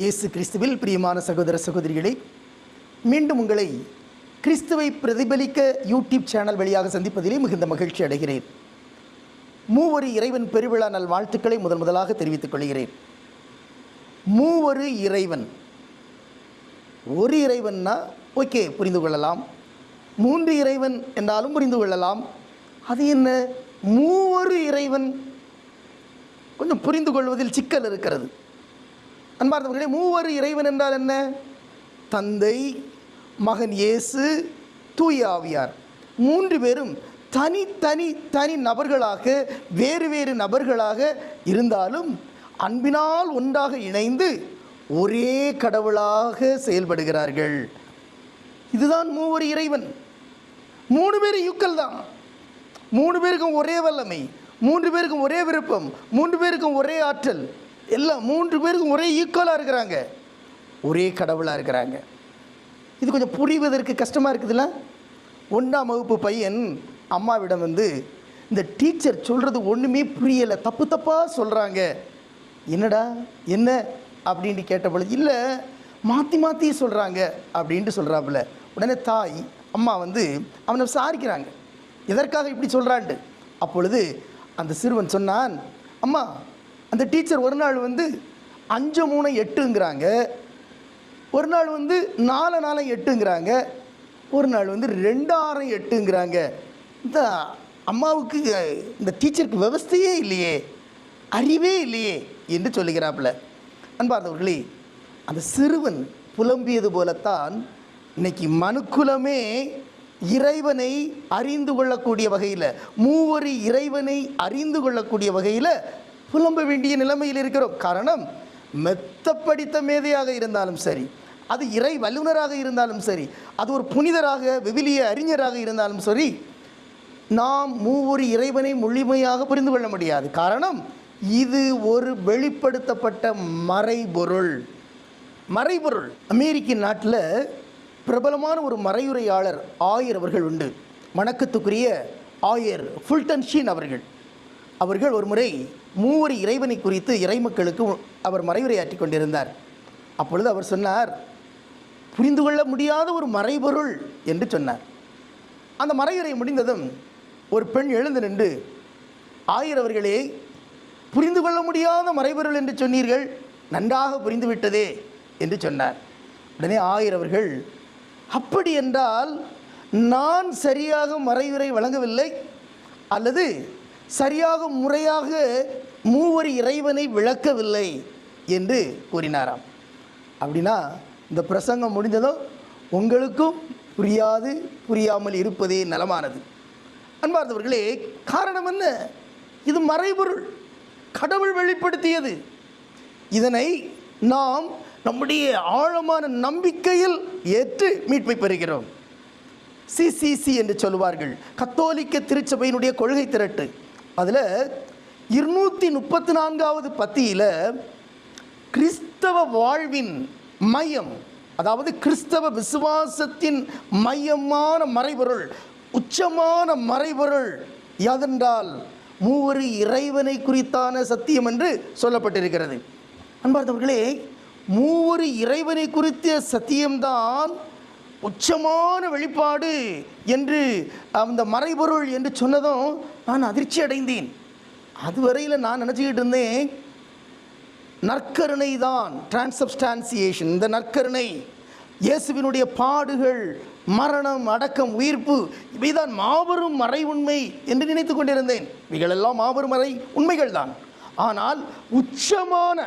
இயேசு கிறிஸ்துவில் பிரியமான சகோதர சகோதரிகளை மீண்டும் உங்களை கிறிஸ்துவை பிரதிபலிக்க யூடியூப் சேனல் வழியாக சந்திப்பதிலே மிகுந்த மகிழ்ச்சி அடைகிறேன். மூவரு இறைவன் பெருவிழா நல் வாழ்த்துக்களை முதன் முதலாக தெரிவித்துக் கொள்கிறேன். மூவரு இறைவன். ஒரு இறைவன்னா ஓகே புரிந்து கொள்ளலாம். மூன்று இறைவன் என்றாலும் புரிந்து கொள்ளலாம். அது என்ன? மூவரு இறைவன். கொஞ்சம் புரிந்து கொள்வதில் சிக்கல் இருக்கிறது. அன்பார்ந்தவர்களே மூவர் இறைவன் என்றால் என்ன? தந்தை மகன் இயேசு தூய ஆவியார். மூன்று பேரும் தனி தனி தனி நபர்களாக வேறு வேறு நபர்களாக இருந்தாலும் அன்பினால் ஒன்றாக இணைந்து ஒரே கடவுளாக செயல்படுகிறார்கள். இதுதான் மூவர் இறைவன். மூணு பேர் யுக்கள் தான். மூணு பேருக்கும் ஒரே வல்லமை மூன்று பேருக்கும் ஒரே விருப்பம் மூன்று பேருக்கும் ஒரே ஆற்றல். எல்லாம் மூன்று பேருக்கும் ஒரே ஈக்குவலாக இருக்கிறாங்க. ஒரே கடவுளாக இருக்கிறாங்க. இது கொஞ்சம் புரிவதற்கு கஷ்டமாக இருக்குதுல்ல? ஒன்றாம் வகுப்பு பையன் அம்மாவிடம் வந்து இந்த டீச்சர் சொல்கிறது ஒன்றுமே புரியலை. தப்பு தப்பாக சொல்கிறாங்க என்னடா? என்ன? அப்படின்ட்டு கேட்ட பொழுது இல்லை மாற்றி மாற்றி சொல்கிறாங்க அப்படின்ட்டு சொல்கிறாப்புல உடனே தாய் அம்மா வந்து அவனை விசாரிக்கிறாங்க. எதற்காக இப்படி சொல்கிறான்ட்டு அப்பொழுது அந்த சிறுவன் சொன்னான் அம்மா அந்த டீச்சர் ஒரு நாள் வந்து அஞ்சு மூணு எட்டுங்கிறாங்க. ஒரு நாள் வந்து நாலு நாளை எட்டுங்கிறாங்க. ஒரு நாள் வந்து ரெண்டாயிரம் எட்டுங்கிறாங்க. இந்த அம்மாவுக்கு இந்த டீச்சருக்கு விவஸ்தையே இல்லையே. அறிவே இல்லையே என்று சொல்லுகிறாப்புல. அன்பார்ந்தவர்களே அந்த சிறுவன் புலம்பியது போலத்தான் இன்னைக்கு மனுக்குலமே இறைவனை அறிந்து கொள்ளக்கூடிய வகையில் மூவரி இறைவனை அறிந்து கொள்ளக்கூடிய வகையில் புலம்ப வேண்டிய நிலைமையில் இருக்கிறோம். காரணம் மெத்த படித்த மேதையாக இருந்தாலும் சரி அது இறை வல்லுனராக இருந்தாலும் சரி அது ஒரு புனிதராக விவிலிய அறிஞராக இருந்தாலும் சரி நாம் மூவொரு இறைவனை முழுமையாக புரிந்து கொள்ள முடியாது. காரணம் இது ஒரு வெளிப்படுத்தப்பட்ட மறைபொருள். மறைபொருள். அமெரிக்க நாட்டில் பிரபலமான ஒரு மறையுரையாளர் ஆயர் அவர்கள் உண்டு. வணக்கத்துக்குரிய ஆயர் ஃபுல்டன் ஷீன் அவர்கள். அவர்கள் ஒரு முறை மூவர் இறைவனை குறித்து இறைமக்களுக்கு அவர் மறைவுரையாற்றி கொண்டிருந்தார். அப்பொழுது அவர் சொன்னார் புரிந்து கொள்ள முடியாத ஒரு மறைபொருள் என்று சொன்னார். அந்த மறைவுரை முடிந்ததும் ஒரு பெண் எழுந்து நின்று ஆயர் அவர்களே புரிந்து கொள்ள முடியாத மறைபொருள் என்று சொன்னீர்கள் நன்றாக புரிந்துவிட்டதே என்று சொன்னார். உடனே ஆயர் அவர்கள் அப்படி என்றால் நான் சரியாக மறைவுரை வழங்கவில்லை அல்லது சரியாக முறையாக மூவர் இறைவனை விளக்கவில்லை என்று கூறினாராம். அப்படின்னா இந்த பிரசங்கம் முடிந்ததும் உங்களுக்கும் புரியாது புரியாமல் இருப்பதே நலமானது. அன்பார்ந்தவர்களே காரணம் என்ன? இது மறைபொருள் கடவுள் வெளிப்படுத்தியது. இதனை நாம் நம்முடைய ஆழமான நம்பிக்கையில் ஏற்று மீட்பை பெறுகிறோம். சிசிசி என்று சொல்லுவார்கள். கத்தோலிக்க திருச்சபையினுடைய கொள்கை திரட்டு. அதில் இருநூற்றி முப்பத்தி நான்காவது பத்தியில் கிறிஸ்தவ வாழ்வின் மையம் அதாவது கிறிஸ்தவ விசுவாசத்தின் மையமான மறைபொருள் உச்சமான மறைபொருள் யாதென்றால் மூவரு இறைவனை குறித்தான சத்தியம் என்று சொல்லப்பட்டிருக்கிறது. அன்பார்ந்தவர்களே மூவரு இறைவனை குறித்த சத்தியம்தான் உச்சமான வெளிப்பாடு என்று அந்த மறைபொருள் என்று சொன்னதும் நான் அதிர்ச்சி அடைந்தேன். அதுவரையில் நான் நினச்சிக்கிட்டு இருந்தேன் நற்கருணை தான் டிரான்சப்டான்சியேஷன் இந்த நற்கருணை இயேசுவினுடைய பாடுகள் மரணம் அடக்கம் உயிர்ப்பு இவைதான் மாபெரும் மறை உண்மை என்று நினைத்து கொண்டிருந்தேன். இவைகளெல்லாம் மாபெரும் மறை உண்மைகள் தான். ஆனால் உச்சமான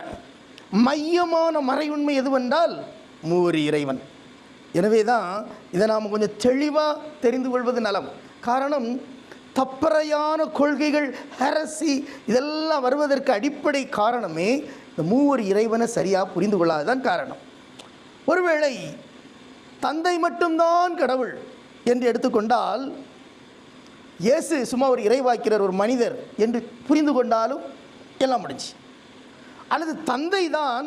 மையமான மறை உண்மை எதுவென்றால் மூவரி இறைவன். எனவே தான் இதை நாம் கொஞ்சம் தெளிவாக தெரிந்து கொள்வது நலம். காரணம் தப்பறையான கொள்கைகள் ஹரசி இதெல்லாம் வருவதற்கு அடிப்படை காரணமே இந்த மூவர் இறைவனை சரியாக புரிந்து கொள்ளாததான் காரணம். ஒருவேளை தந்தை மட்டும்தான் கடவுள் என்று எடுத்துக்கொண்டால் இயேசு சும்மா ஒரு இறைவாக்கிறார் ஒரு மனிதர் என்று புரிந்து கொண்டாலும் எல்லாம் முடிஞ்சு அல்லது தந்தை தான்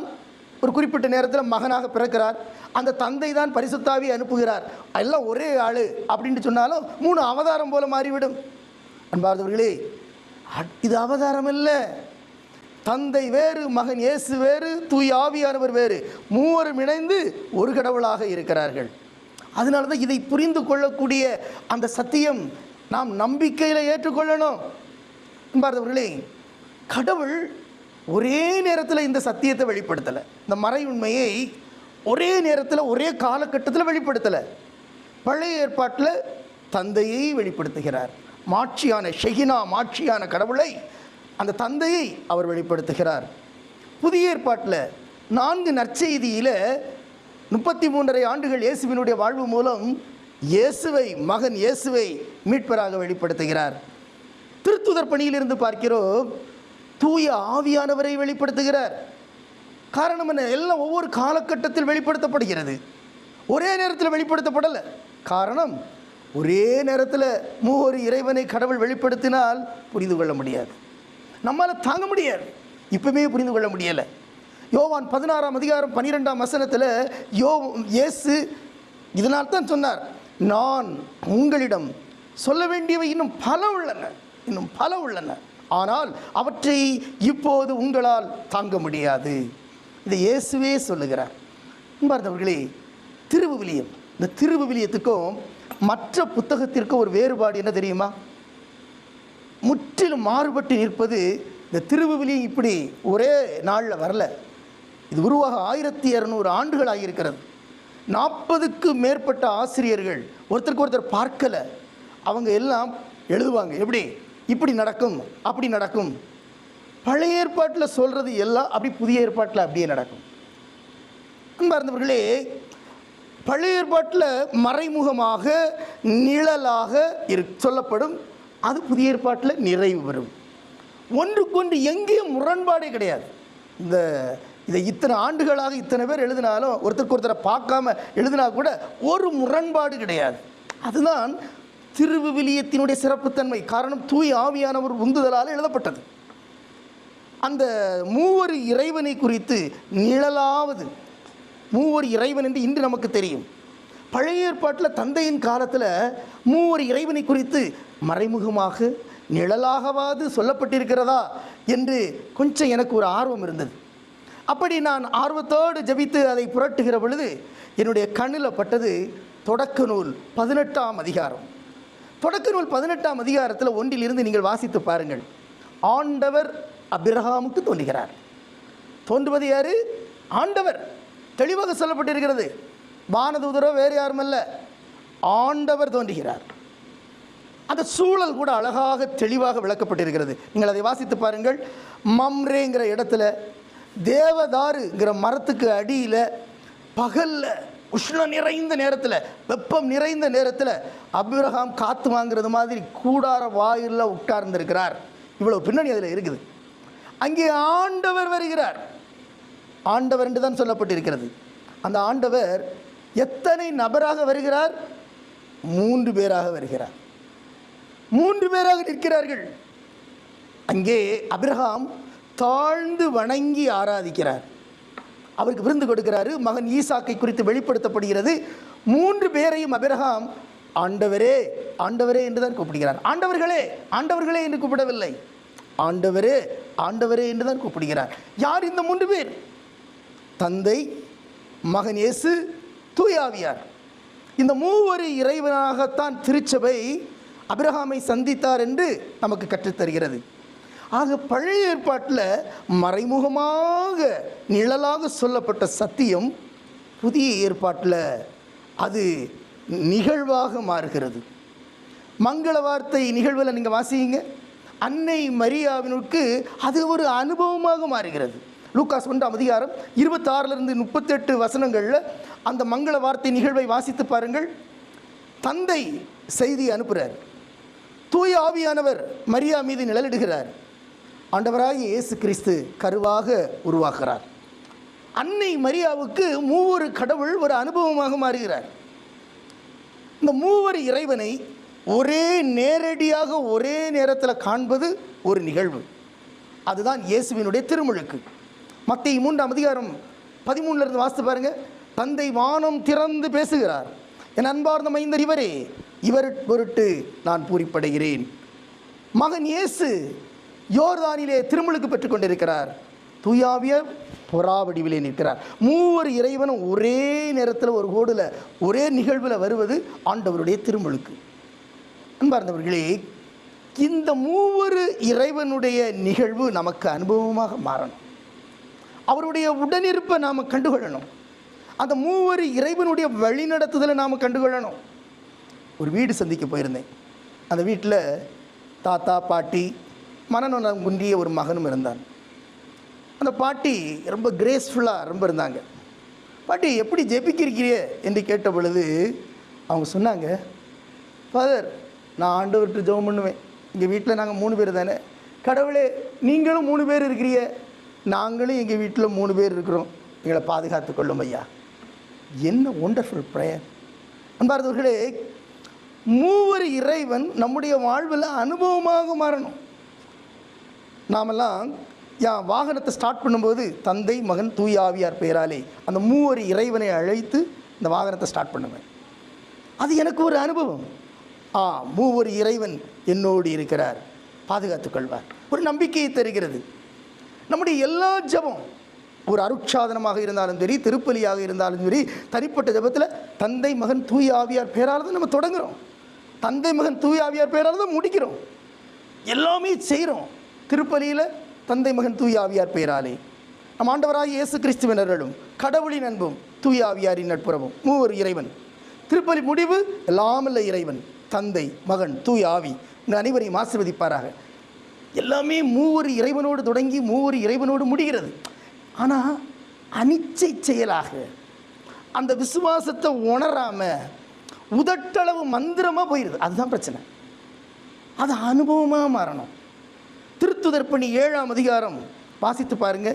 ஒரு குறிப்பிட்ட நேரத்தில் மகனாக பிறக்கிறார். அந்த தந்தை தான் பரிசுத்தாவி அனுப்புகிறார். எல்லாம் ஒரே ஆள் அப்படின்ட்டு சொன்னாலும் மூணு அவதாரம் போல மாறிவிடும். அன்பார்ந்தவர்களே இது அவதாரம் இல்லை தந்தை வேறு மகன் இயேசு வேறு தூய் ஆவியானவர் வேறு. மூவரும் இணைந்து ஒரு கடவுளாக இருக்கிறார்கள். அதனால தான் இதை புரிந்து கொள்ளக்கூடிய அந்த சத்தியம் நாம் நம்பிக்கையில் ஏற்றுக்கொள்ளணும். என்பார்ந்தவர்களே கடவுள் ஒரே நேரத்தில் இந்த சத்தியத்தை வெளிப்படுத்தலை. இந்த மறை உண்மையை ஒரே நேரத்தில் ஒரே காலகட்டத்தில் வெளிப்படுத்தலை. பழைய ஏற்பாட்டில் தந்தையை வெளிப்படுத்துகிறார். மாட்சியான ஷெகினா மாட்சியான கடவுளை அந்த தந்தையை அவர் வெளிப்படுத்துகிறார். புதிய ஏற்பாட்டில் நான்கு நற்செய்தியில் முப்பத்தி மூன்றரை ஆண்டுகள் இயேசுவினுடைய வாழ்வு மூலம் இயேசுவை மகன் இயேசுவை மீட்பராக வெளிப்படுத்துகிறார். திருத்துதர் பணியிலிருந்து பார்க்கிறோம். தூய ஆவியானவரை வெளிப்படுத்துகிறார். காரணம் என்ன? எல்லாம் ஒவ்வொரு காலகட்டத்தில் வெளிப்படுத்தப்படுகிறது. ஒரே நேரத்தில் வெளிப்படுத்தப்படலை. காரணம் ஒரே நேரத்தில் மூவொரு இறைவனை கடவுள் வெளிப்படுத்தினால் புரிந்து கொள்ள முடியாது. நம்மால் தாங்க முடியாது. இப்பவுமே புரிந்து கொள்ள முடியலை. யோவான் பதினாறாம் அதிகாரம் பன்னிரெண்டாம் வசனத்தில் யோ இயேசு இதனால் தான் சொன்னார் நான் உங்களிடம் சொல்ல வேண்டியவை இன்னும் பல உள்ளன. இன்னும் பல உள்ளன. ஆனால் அவற்றை இப்போது உங்களால் தாங்க முடியாது. இதை இயேசுவே சொல்லுகிறார். பார்த்தவர்களே திருவுவிலியம். இந்த திருவுவிலியத்துக்கும் மற்ற புத்தகத்திற்கும் ஒரு வேறுபாடு என்ன தெரியுமா? முற்றிலும் மாறுபட்டு நிற்பது இந்த திருவுவிலியம் இப்படி ஒரே நாளில் வரல. இது உருவாக ஆயிரத்தி இரநூறு ஆண்டுகள் ஆகியிருக்கிறது. நாற்பதுக்கு மேற்பட்ட ஆசிரியர்கள் ஒருத்தருக்கு ஒருத்தர் பார்க்கலை. அவங்க எல்லாம் எழுதுவாங்க. எப்படி? இப்படி நடக்கும் அப்படி நடக்கும். பழைய ஏற்பாட்டில் சொல்கிறது எல்லாம் அப்படி புதிய ஏற்பாட்டில் அப்படியே நடக்கும். அன்பார்ந்தவர்களே பழைய ஏற்பாட்டில் மறைமுகமாக நிழலாக இரு சொல்லப்படும். அது புதிய ஏற்பாட்டில் நிறைவு பெறும். ஒன்றுக்கொன்று எங்கேயும் முரண்பாடே கிடையாது. இந்த இதை இத்தனை ஆண்டுகளாக இத்தனை பேர் எழுதினாலும் ஒருத்தருக்கு ஒருத்தரை பார்க்காம எழுதினா கூட ஒரு முரண்பாடு கிடையாது. அதுதான் திருவிவிலியத்தினுடைய சிறப்புத்தன்மை காரணம் தூய் ஆவியானவர் உந்துதலால் எழுதப்பட்டது. அந்த மூவர் இறைவனை குறித்து நிழலாவது மூவர் இறைவன் என்று இன்று நமக்கு தெரியும். பழைய ஏற்பாட்டில் தந்தையின் காலத்தில் மூவர் இறைவனை குறித்து மறைமுகமாக நிழலாகவாது சொல்லப்பட்டிருக்கிறதா என்று கொஞ்சம் எனக்கு ஒரு ஆர்வம் இருந்தது. அப்படி நான் ஆர்வத்தோடு ஜெபித்து அதை புரட்டுகிற பொழுது என்னுடைய கண்ணில் பட்டது தொடக்க நூல் பதினெட்டாம் அதிகாரம். தொடக்க நூல் பதினெட்டாம் அதிகாரத்தில் ஒன்றிலிருந்து நீங்கள் வாசித்து பாருங்கள். ஆண்டவர் அபிரஹாமுக்கு தோன்றுகிறார். தோன்றுவது யாரு? ஆண்டவர். தெளிவாக சொல்லப்பட்டிருக்கிறது. வானதூதரோ வேறு யாரும் அல்ல ஆண்டவர் தோன்றுகிறார். அந்த சூழல் கூட அழகாக தெளிவாக விளக்கப்பட்டிருக்கிறது. நீங்கள் அதை வாசித்து பாருங்கள். மம்ரேங்கிற இடத்துல தேவதாருங்கிற மரத்துக்கு அடியில் பகலில் உஷ்ணம் நிறைந்த நேரத்தில் வெப்பம் நிறைந்த நேரத்தில் அபிரகாம் காற்று வாங்கிறது மாதிரி கூடார வாயிலில் உட்கார்ந்திருக்கிறார். இவ்வளோ பின்னணி அதில் இருக்குது. அங்கே ஆண்டவர் வருகிறார். ஆண்டவர் என்று தான் சொல்லப்பட்டிருக்கிறது. அந்த ஆண்டவர் எத்தனை நபராக வருகிறார்? மூன்று பேராக வருகிறார். மூன்று பேராக நிற்கிறார்கள். அங்கே அபிரஹாம் தாழ்ந்து வணங்கி ஆராதிக்கிறார். அவருக்கு விருந்து கொடுக்கிறாரு. மகன் ஈசாக்கை குறித்து வெளிப்படுத்தப்படுகிறது. மூன்று பேரையும் அபிரகாம் ஆண்டவரே ஆண்டவரே என்று தான் கூப்பிடுகிறார். ஆண்டவர்களே ஆண்டவர்களே என்று கூப்பிடவில்லை. ஆண்டவரே ஆண்டவரே என்று தான் கூப்பிடுகிறார். யார் இந்த மூன்று பேர்? தந்தை மகன் இயேசு தூயாவியார். இந்த மூவரு இறைவனாகத்தான் திருச்சபை அபிரகாமை சந்தித்தார் என்று நமக்கு கற்றுத்தருகிறது. ஆக பழைய ஏற்பாட்டில் மறைமுகமாக நிழலாக சொல்லப்பட்ட சத்தியம் புதிய ஏற்பாட்டில் அது நிகழ்வாக மாறுகிறது. மங்கள வார்த்தை நிகழ்வில் நீங்கள் வாசிங்க. அன்னை மரியாவினுக்கு அது ஒரு அனுபவமாக மாறுகிறது. லூக்காஸ் ஒன்றாம் அதிகாரம் இருபத்தாறுலேருந்து முப்பத்தெட்டு வசனங்களில் அந்த மங்கள வார்த்தை நிகழ்வை வாசித்து பாருங்கள். தந்தை செய்தி அனுப்புகிறார் தூய ஆவியானவர் மரியா மீது நிழலிடுகிறார். ஆண்டவராக இயேசு கிறிஸ்து கருவாக உருவாகிறார். அன்னை மரியாவுக்கு மூவொரு கடவுள் ஒரு அனுபவமாக மாறுகிறார். இந்த மூவர் இறைவனை ஒரே நேரடியாக ஒரே நேரத்தில் காண்பது ஒரு நிகழ்வு. அதுதான் இயேசுவினுடைய திருமுழுக்கு. மத்திய மூன்றாம் அதிகாரம் பதிமூணுலேருந்து வாசித்து பாருங்க. தந்தை வானம் திறந்து பேசுகிறார். என் அன்பார்ந்த மைந்தர் இவரே இவர் பொருட்டு நான் பூரிப்படைகிறேன். மகன் இயேசு யோர்தானிலே திருமுழுக்கு பெற்றுக்கொண்டிருக்கிறார். தூயாவிய தூயாவியர் புறா வடிவிலே நிற்கிறார். மூவர் இறைவனும் ஒரே நேரத்தில் ஒரு கோடில் ஒரே நிகழ்வில் வருவது ஆண்டவருடைய திருமுழுக்கு. அன்பார்ந்தவர்களே இந்த மூவரு இறைவனுடைய நிகழ்வு நமக்கு அனுபவமாக மாறணும். அவருடைய உடனிருப்பை நாம் கண்டுகொள்ளணும். அந்த மூவர் இறைவனுடைய வழிநடத்துதலை நாம் கண்டுகொள்ளணும். ஒரு வீடு சந்திக்க போயிருந்தேன். அந்த வீட்டில் தாத்தா பாட்டி மனநலம் குன்றிய ஒரு மகனும் இருந்தான். அந்த பாட்டி ரொம்ப கிரேஸ்ஃபுல்லாக ரொம்ப இருந்தாங்க. பாட்டி எப்படி ஜெபிக்கிருக்கிறியே என்று கேட்ட பொழுது அவங்க சொன்னாங்க ஃபாதர் நான் ஆண்டவர்கிட்ட ஜெபம் பண்ணுவேன். எங்கள் வீட்டில் நாங்கள் மூணு பேர் தானே. கடவுளே நீங்களும் மூணு பேர் இருக்கிறீங்க. நாங்களும் எங்கள் வீட்டில் மூணு பேர் இருக்கிறோம். எங்களை பாதுகாத்து கொள்ளும் ஐயா. என்ன ஒண்டர்ஃபுல் ப்ரேயர் அன்பார்ந்தவர்களே மூவர் இறைவன் நம்முடைய வாழ்வில் அனுபவமாக மாறணும். நாமெல்லாம் என் வாகனத்தை ஸ்டார்ட் பண்ணும்போது தந்தை மகன் தூய் ஆவியார் பெயராலே அந்த மூவர் இறைவனை அழைத்து இந்த வாகனத்தை ஸ்டார்ட் பண்ணுவேன். அது எனக்கு ஒரு அனுபவம். ஆ மூவர் இறைவன் என்னோடு இருக்கிறார். பாதுகாத்துக் கொள்வார். ஒரு நம்பிக்கையை தருகிறது. நம்முடைய எல்லா ஜெபம் ஒரு அருட்சாதனமாக இருந்தாலும் சரி திருப்பலியாக இருந்தாலும் சரி தனிப்பட்ட ஜெபத்தில் தந்தை மகன் தூய் ஆவியார் பேரால் தான் நம்ம தொடங்குறோம். தந்தை மகன் தூய் ஆவியார் பேரால் தான் முடிக்கிறோம். எல்லாமே செய்கிறோம் திருப்பலியில் தந்தை மகன் தூயாவியார் பெயராலே நம் ஆண்டவராக இயேசு கிறிஸ்துவினர்களும் கடவுளின் அன்பும் தூயாவியாரின் நட்புறவும் மூவர் இறைவன். திருப்பலி முடிவு எல்லாமல்ல இறைவன் தந்தை மகன் தூய் ஆவி இந்த அனைவரையும் ஆசிர்வதிப்பாராக. எல்லாமே மூவர் இறைவனோடு தொடங்கி மூவர் இறைவனோடு முடிகிறது. ஆனால் அனிச்சை செயலாக அந்த விசுவாசத்தை உணராமல் உதட்டளவு மந்திரமாக போயிடுது அதுதான் பிரச்சனை. அது அனுபவமாக மாறணும். திருத்துதர்ப்பணி ஏழாம் அதிகாரம். வாசித்து பாருங்க.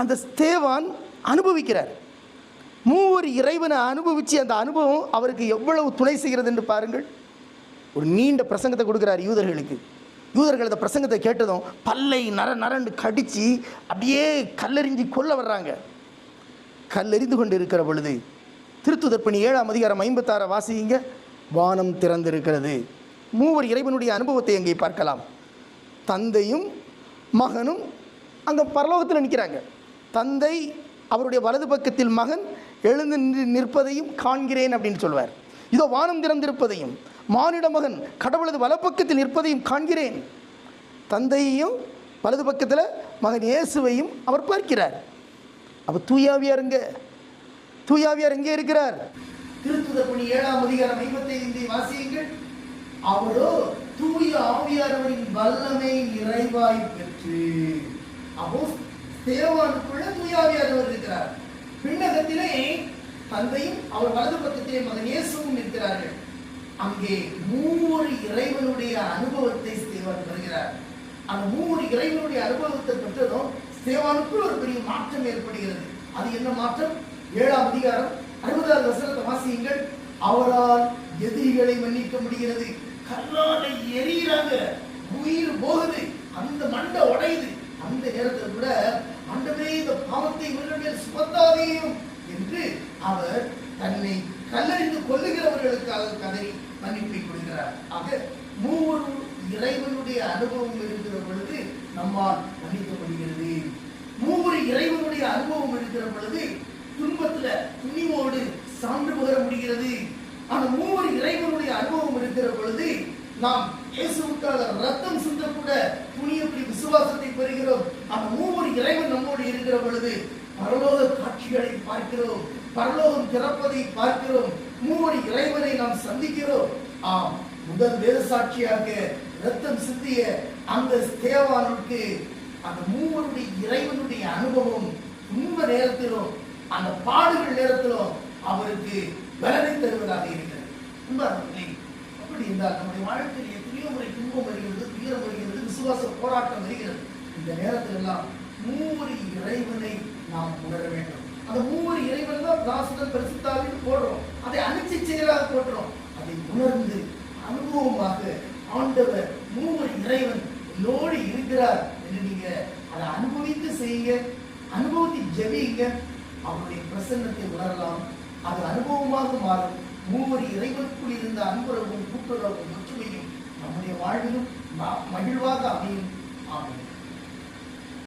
அந்த ஸ்தேவான் அனுபவிக்கிறார். மூவர் இறைவனை அனுபவித்து அந்த அனுபவம் அவருக்கு எவ்வளவு துணை செய்கிறது என்று பாருங்கள். ஒரு நீண்ட பிரசங்கத்தை கொடுக்குறார் யூதர்களுக்கு. யூதர்கள் அந்த பிரசங்கத்தை கேட்டதும் பல்லை நர நரண்டு கடித்து அப்படியே கல்லறிஞ்சி கொல்ல வர்றாங்க. கல்லெறிந்து கொண்டு இருக்கிற பொழுது திருத்துதற்பணி ஏழாம் அதிகாரம் ஐம்பத்தாறு வாசிங்க வானம் திறந்திருக்கிறது. மூவர் இறைவனுடைய அனுபவத்தை அங்கே பார்க்கலாம். தந்தையும் மகனும் அங்கே பரலோகத்தில் நிற்கிறாங்க தந்தை அவருடைய வலது பக்கத்தில் மகன் எழுந்து நின்று நிற்பதையும் காண்கிறேன் அப்படின்னு சொல்வார். இதோ வானம் திறந்திருப்பதையும் மானிட மகன் கடவுளது வலப்பக்கத்தில் நிற்பதையும் காண்கிறேன். தந்தையையும் வலது பக்கத்தில் மகன் இயேசுவையும் அவர் பார்க்கிறார். அப்போ தூயாவியாருங்க தூயாவியார் எங்கே இருக்கிறார்? திருத்துதப்பணி ஏழாம் அதிகாரம் ஐம்பத்தைந்து வாசியுங்கள் அவரோ தூய ஆவியாரவரின் வல்லமை நிறைவாய் பெற்று அப்போ தேவானுக்குள்ள தூய ஆவியாரவர் இருக்கிறார். பின்னகத்திலே தந்தையும் அவர் வலது பக்கத்திலே மகன் இயேசுவும் இருக்கிறார்கள். அங்கே மூவர் இறைவனுடைய அனுபவத்தை ஸ்தேவான் பெறுகிறார். அந்த மூவர் இறைவனுடைய அனுபவத்தை பெற்றதும் ஸ்தேவானுக்குள் ஒரு பெரிய மாற்றம் ஏற்படுகிறது. அது என்ன மாற்றம்? ஏழாம் அதிகாரம் அறுபதாவது வசனத்தை வாசியுங்கள். அவரால் எதிரிகளை மன்னிக்க முடிகிறது. கல்லாலை எரியிறாங்க. உயிர் போகுது. அந்த மண்டை உடையுது. அந்த நேரத்தில் கூட ஆண்டவரே இந்த பாவத்தை இவர்கள் மேல் சுமத்தாதேயும் என்று அவர் தன்னை கல்லறிந்து கொள்ளுகிறவர்களுக்காக கதறி மன்னிப்பை கொடுக்கிறார். ஆக மூவர் இறைவனுடைய அனுபவம் இருக்கிற பொழுது நம்மால் மன்னிக்கப்படுகிறது முடிகிறது மூவர் இறைவனுடைய அனுபவம் இருக்கிற பொழுது துன்பத்துல துணிவோடு சான்று பகர முடிகிறது. அந்த மூவர் இறைவனுடைய அனுபவம் இருக்கிற பொழுது நாம் இயேசுக்காக ரத்தம் சிந்தக்கூட துணியப்படி விசுவாசத்தை பெறுகிறோம். அந்த மூவர் இறைவன் நம்மோடு இருக்கிற பொழுது பரலோக காட்சிகளை பார்க்கிறோம். பரலோகம் திறப்பதை பார்க்கிறோம். மூவர் இறைவனை நாம் சந்திக்கிறோம். ஆம் முதல் வேத சாட்சியாக ரத்தம் சிந்திய அந்த தேவானுக்கு அந்த மூவருடைய இறைவனுடைய அனுபவம் துன்ப நேரத்திலும் அந்த பாடுகள் நேரத்திலும் அவருக்கு பலனை தருவதாக இருக்கிறது அன்பார்ந்தவர்களே, அப்படி இருந்தால் நம்முடைய வாழ்க்கையில் எத்தனையோ முறை துன்பம் வருகிறது துயரம் வருகிறது விசுவாச போராட்டம் வருகிறது. இந்த நேரத்தில் எல்லாம் மூவரி இறைவனை நாம் உணர வேண்டும். அந்த மூவர் இறைவன் தான் தாசுடன் பரிசுத்தாவின்னு போடுறோம். அதை அனுச்சி செயலாக போடுறோம். அதை உணர்ந்து அனுபவமாக ஆண்டவர் மூவர் இறைவன் என்னோடு இருக்கிறார் என்று நீங்க அதை அனுபவித்து செய்யுங்க அனுபவத்தை ஜெபியுங்க. அவருடைய பிரசன்னத்தை உணரலாம். அது அனுபவமாக மாறும். மூவர் இறைவனுக்குள் இருந்த அன்புறவும் கூட்டுறவும் ஒற்றுமையும் நம்முடைய வாழ்விலும் மகிழ்வாக அமையும். ஆகும்